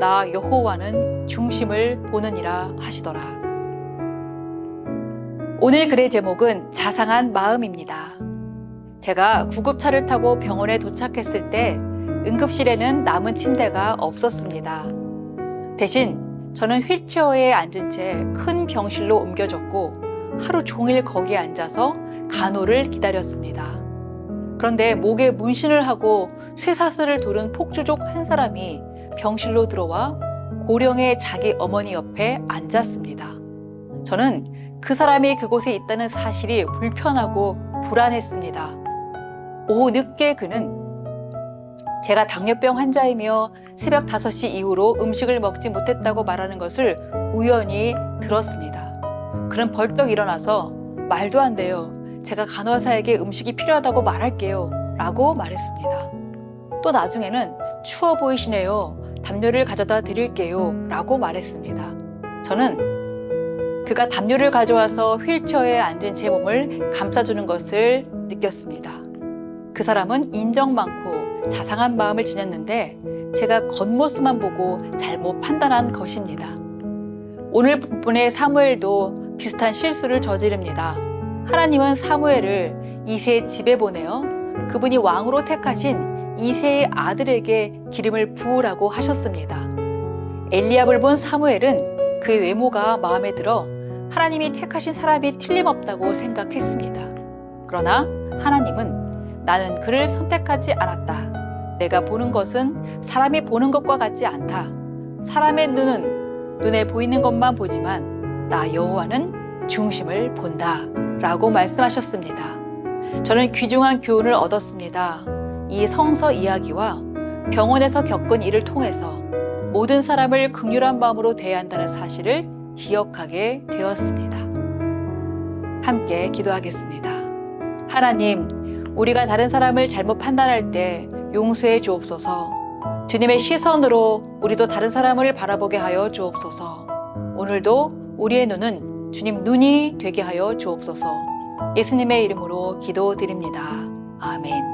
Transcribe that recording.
나 여호와는 중심을 보느니라 하시더라. 오늘 글의 제목은 자상한 마음입니다. 제가 구급차를 타고 병원에 도착했을 때 응급실에는 남은 침대가 없었습니다. 대신 저는 휠체어에 앉은 채 큰 병실로 옮겨졌고 하루 종일 거기에 앉아서 간호를 기다렸습니다. 그런데 목에 문신을 하고 쇠사슬을 두른 폭주족 한 사람이 병실로 들어와 고령의 자기 어머니 옆에 앉았습니다. 저는 그 사람이 그곳에 있다는 사실이 불편하고 불안했습니다. 오후 늦게 그는 제가 당뇨병 환자이며 새벽 5시 이후로 음식을 먹지 못했다고 말하는 것을 우연히 들었습니다. 그는 벌떡 일어나서 말도 안 돼요. 제가 간호사에게 음식이 필요하다고 말할게요. 라고 말했습니다. 또 나중에는 추워 보이시네요. 담요를 가져다 드릴게요. 라고 말했습니다. 저는 그가 담요를 가져와서 휠체어에 앉은 제 몸을 감싸주는 것을 느꼈습니다. 그 사람은 인정 많고 자상한 마음을 지녔는데 제가 겉모습만 보고 잘못 판단한 것입니다. 오늘 본문의 사무엘도 비슷한 실수를 저지릅니다. 하나님은 사무엘을 이세의 집에 보내어 그분이 왕으로 택하신 이세의 아들에게 기름을 부으라고 하셨습니다. 엘리압을 본 사무엘은 그의 외모가 마음에 들어 하나님이 택하신 사람이 틀림없다고 생각했습니다. 그러나 하나님은 나는 그를 선택하지 않았다. 내가 보는 것은 사람이 보는 것과 같지 않다. 사람의 눈은 눈에 보이는 것만 보지만 나 여호와는 중심을 본다. 라고 말씀하셨습니다. 저는 귀중한 교훈을 얻었습니다. 이 성서 이야기와 병원에서 겪은 일을 통해서 모든 사람을 극률한 마음으로 대해야 한다는 사실을 기억하게 되었습니다. 함께 기도하겠습니다. 하나님, 우리가 다른 사람을 잘못 판단할 때 용서해 주옵소서. 주님의 시선으로 우리도 다른 사람을 바라보게 하여 주옵소서. 오늘도 우리의 눈은 주님 눈이 되게 하여 주옵소서. 예수님의 이름으로 기도드립니다. 아멘.